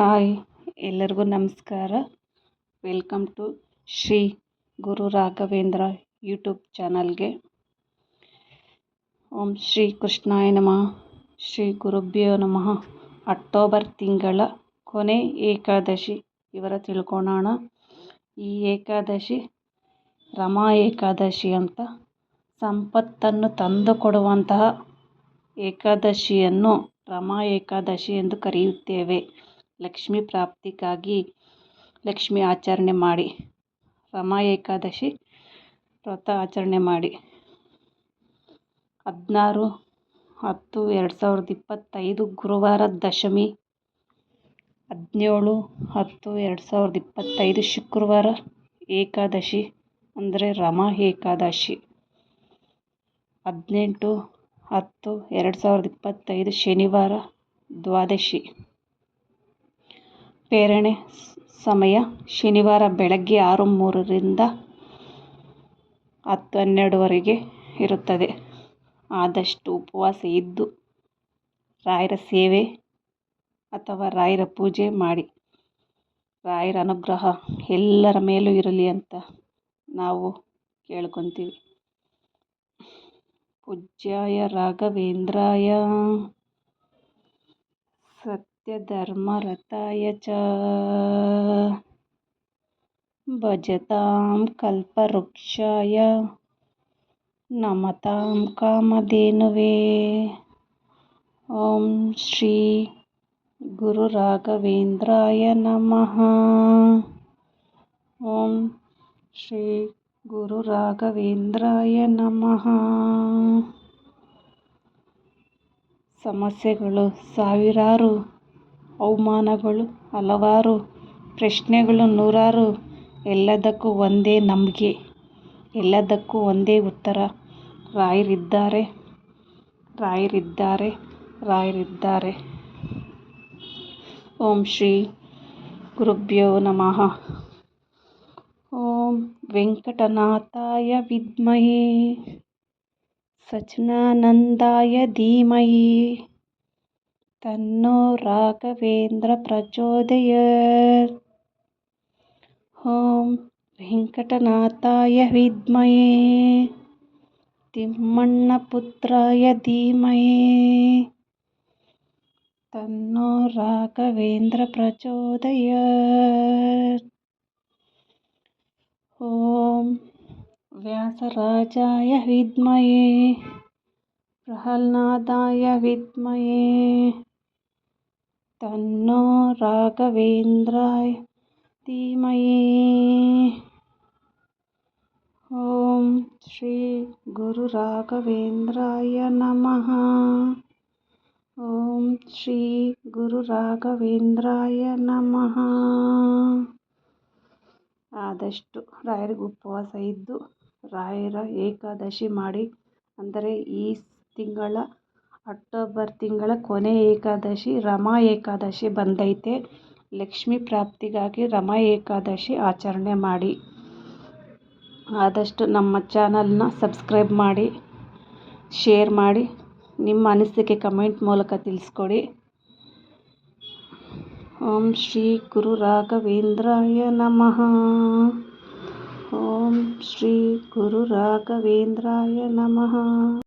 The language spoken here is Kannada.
ಹಾಯ್, ಎಲ್ಲರಿಗೂ ನಮಸ್ಕಾರ. Welcome to Shri Guru Raghavendra YouTube ಚಾನಲ್ಗೆ. ಓಂ ಶ್ರೀ ಕೃಷ್ಣಾಯ ನಮಃ. ಶ್ರೀ ಗುರುಭ್ಯೋ ನಮಃ. ಅಕ್ಟೋಬರ್ ತಿಂಗಳ ಕೊನೆ ಏಕಾದಶಿ ಇವರ ತಿಳ್ಕೊಳೋಣ. ಈ ಏಕಾದಶಿ ರಮಾ ಏಕಾದಶಿ ಅಂತ ಸಂಪತ್ತನ್ನು ತಂದುಕೊಡುವಂತಹ ಏಕಾದಶಿಯನ್ನು ರಮಾ ಏಕಾದಶಿ ಎಂದು ಕರೆಯುತ್ತೇವೆ. ಲಕ್ಷ್ಮೀ ಪ್ರಾಪ್ತಿಗಾಗಿ ಲಕ್ಷ್ಮಿ ಆಚರಣೆ ಮಾಡಿ. ರಮಾ ಏಕಾದಶಿ ವ್ರತ ಆಚರಣೆ ಮಾಡಿ. ಹದಿನಾರು ಹತ್ತು ಎರಡು ಸಾವಿರದ ಇಪ್ಪತ್ತೈದು ಗುರುವಾರ ದಶಮಿ. ಹದಿನೇಳು ಹತ್ತು ಎರಡು ಸಾವಿರದ ಇಪ್ಪತ್ತೈದು ಶುಕ್ರವಾರ ಏಕಾದಶಿ, ಅಂದರೆ ರಮಾ ಏಕಾದಶಿ. ಹದಿನೆಂಟು ಹತ್ತು ಎರಡು ಸಾವಿರದ ಇಪ್ಪತ್ತೈದು ಶನಿವಾರ ದ್ವಾದಶಿ. ಪ್ರೇರಣೆ ಸಮಯ ಶನಿವಾರ ಬೆಳಗ್ಗೆ ಆರು ಮೂರರಿಂದ ಹತ್ತು ಹನ್ನೆರಡುವರೆಗೆ ಇರುತ್ತದೆ. ಆದಷ್ಟು ಉಪವಾಸ ಇದ್ದು ರಾಯರ ಸೇವೆ ಅಥವಾ ರಾಯರ ಪೂಜೆ ಮಾಡಿ. ರಾಯರ ಅನುಗ್ರಹ ಎಲ್ಲರ ಮೇಲೂ ಇರಲಿ ಅಂತ ನಾವು ಕೇಳ್ಕೊತೀವಿ. ಪೂಜ್ಯಾಯ ರಾಘವೇಂದ್ರಾಯ. నిత్యధర్మరతాయ భజతాం కల్పవృక్షాయ నమతాం కామధేనువే ఓం శ్రీ గురు రాఘవేంద్రాయ నమ ఓం శ్రీ గురు రాఘవేంద్రాయ నమ సమస్యలు ಸಾವಿರಾರು ಅವಮಾನಗಳು, ಹಲವಾರು ಪ್ರಶ್ನೆಗಳು, ನೂರಾರು ಎಲ್ಲದಕ್ಕೂ ಒಂದೇ ನಂಬಿಕೆ, ಎಲ್ಲದಕ್ಕೂ ಒಂದೇ ಉತ್ತರ. ರಾಯರಿದ್ದಾರೆ ರಾಯರಿದ್ದಾರೆ ರಾಯರಿದ್ದಾರೆ. ಓಂ ಶ್ರೀ ಗುರುಭ್ಯೋ ನಮಃ. ಓಂ ವೆಂಕಟನಾಥಾಯ ವಿದ್ಮಹೇ ಸಚ್ಚಿದಾನಂದಾಯ ಧೀಮಹಿ. तन्नो राघवेन्द्र प्रचोदयात् ॐ वेङ्कटनाथाय विद्महे तिम्मण्णपुत्राय धीमहि तन्नो राघवेन्द्र प्रचोदयात् ॐ व्यासराजाय विद्महे प्रह्लादाय विद्महे ತನ್ನೋ ರಾಘವೇಂದ್ರಾಯ ಧೀಮಹಿ ಓಂ ಶ್ರೀ ಗುರು ರಾಘವೇಂದ್ರಾಯ ನಮಃ. ಓಂ ಶ್ರೀ ಗುರು ರಾಘವೇಂದ್ರಾಯ ನಮಃ. ಆದಷ್ಟು ರಾಯರಿಗೆ ಉಪವಾಸ ಇದ್ದು ರಾಯರ ಏಕಾದಶಿ ಮಾಡಿ, ಅಂದರೆ ಈ ತಿಂಗಳ ಅಕ್ಟೋಬರ್ ತಿಂಗಳ ಕೊನೆ ಏಕಾದಶಿ ರಮಾ ಏಕಾದಶಿ ಬಂದೈತೆ. ಲಕ್ಷ್ಮೀ ಪ್ರಾಪ್ತಿಗಾಗಿ ರಮಾ ಏಕಾದಶಿ ಆಚರಣೆ ಮಾಡಿ. ಆದಷ್ಟು ನಮ್ಮ ಚಾನಲ್ನ ಸಬ್ಸ್ಕ್ರೈಬ್ ಮಾಡಿ, ಶೇರ್ ಮಾಡಿ, ನಿಮ್ಮ ಅನಿಸಿಕೆ ಕಮೆಂಟ್ ಮೂಲಕ ತಿಳಿಸ್ಕೊಡಿ. ಓಂ ಶ್ರೀ ಗುರು ರಾಘವೇಂದ್ರಾಯ ನಮಃ. ಓಂ ಶ್ರೀ ಗುರು ರಾಘವೇಂದ್ರಾಯ ನಮಃ.